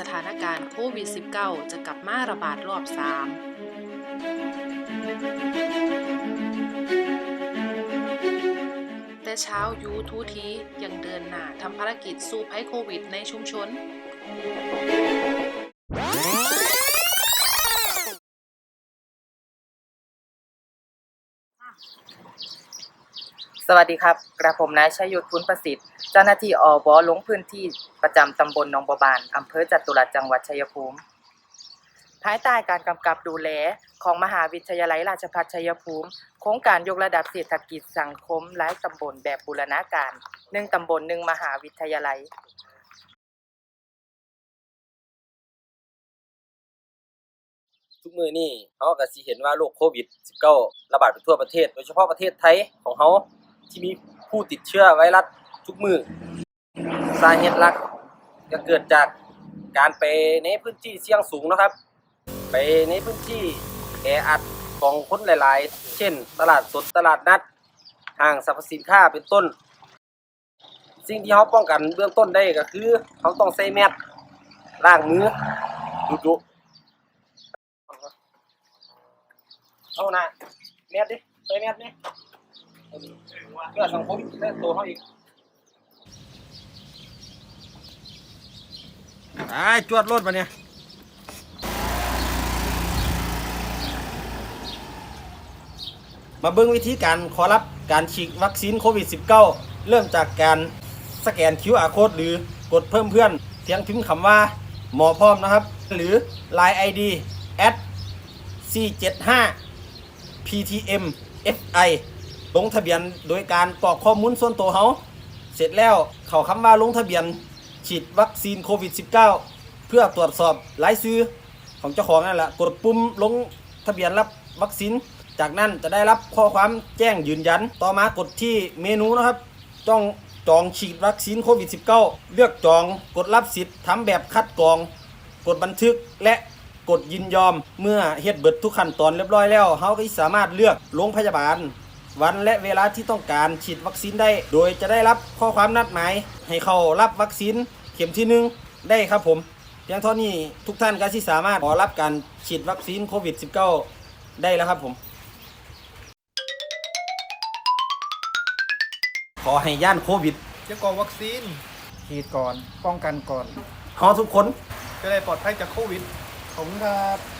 สถานการณ์โควิด -19 จะกลับมาระบาดรอบ 3 แต่เช้ายูทูทียังเดินหน้าทำภารกิจสู้ภัยโควิดในชุมชน สวัสดีครับ กระผมนายชัยยุทธพุนประสิทธิ์ เจ้าหน้าที่อบอลงพื้นที่ประจำตำบลหนองบัวบานอำเภอจตุรัสจังหวัดชัยภูมิ ภายใต้การกำกับดูแลของมหาวิทยาลัยราชภัฏชัยภูมิ โครงการยกระดับเศรษฐกิจสังคมหลายตำบลแบบบูรณาการหนึ่งตำบลหนึ่งมหาวิทยาลัยทุกมือนี่เขาก็สิเห็นว่าโรคโควิด -19 ระบาดไปทั่วประเทศ โดยเฉพาะประเทศไทยของเขา ที่มีผู้ติดเชื้อไวรัสทุกมือสาเหตุหลักก็เกิดจากการไปในพื้นที่เสี่ยงสูงนะครับ ไปในพื้นที่แออัดของคนหลาย ๆ เช่น ตลาดสดตลาดนัดห้างสรรพสินค้าเป็นต้น สิ่งที่เขาป้องกันเบื้องต้นได้ก็คือเขาต้องใส่แมสล้างมือดุๆเอานะเม็ดดิใส่เม็ดนี่ เพื่อสังคมเพื่อตัวเขาอีกไอ้จวดรถมาเนี่ยมาเบิ่งวิธีการขอรับการฉีดวัคซีนโควิด -19 เริ่มจากการสแกน QR code หรือกดเพิ่มเพื่อนเพียงพิมพ์คำว่าหมอพร้อมนะครับ หรือ Line ID at 475 PTM FI ลงทะเบียนโดยการกรอกข้อมูลส่วนตัวเขาเสร็จแล้วเขาคำว่าลงทะเบียนฉีดวัคซีนโควิด -19 เพื่อตรวจสอบรายชื่อของเจ้าของนั่นแหละกดปุ่มลงทะเบียนรับวัคซีน จากนั้นจะได้รับข้อความแจ้งยืนยัน ต่อมากดที่เมนูนะครับต้องจองฉีดวัคซีนโควิด -19 เลือกจองกดรับสิทธิ์ทำแบบคัดกรอง กดบันทึกและกดยินยอม เมื่อเฮ็ดเบิดทุกขั้นตอนเรียบร้อยแล้วเขาก็สามารถเลือกโรงพยาบาล วันและเวลาที่ต้องการฉีดวัคซีนได้ โดยจะได้รับข้อความนัดหมาย ให้เข้ารับวัคซีนเข็มที่หนึ่งได้ครับผมเพียงเท่านี้ทุกท่านก็สิสามารถขอรับการฉีดวัคซีนโควิด -19 ได้แล้วครับผม ขอให้ย่านโควิดจะกรอวัคซีนฉีดก่อนป้องกันก่อนเฮาทุกคนจะได้ปลอดภัยจากโควิดขอบคุณครับ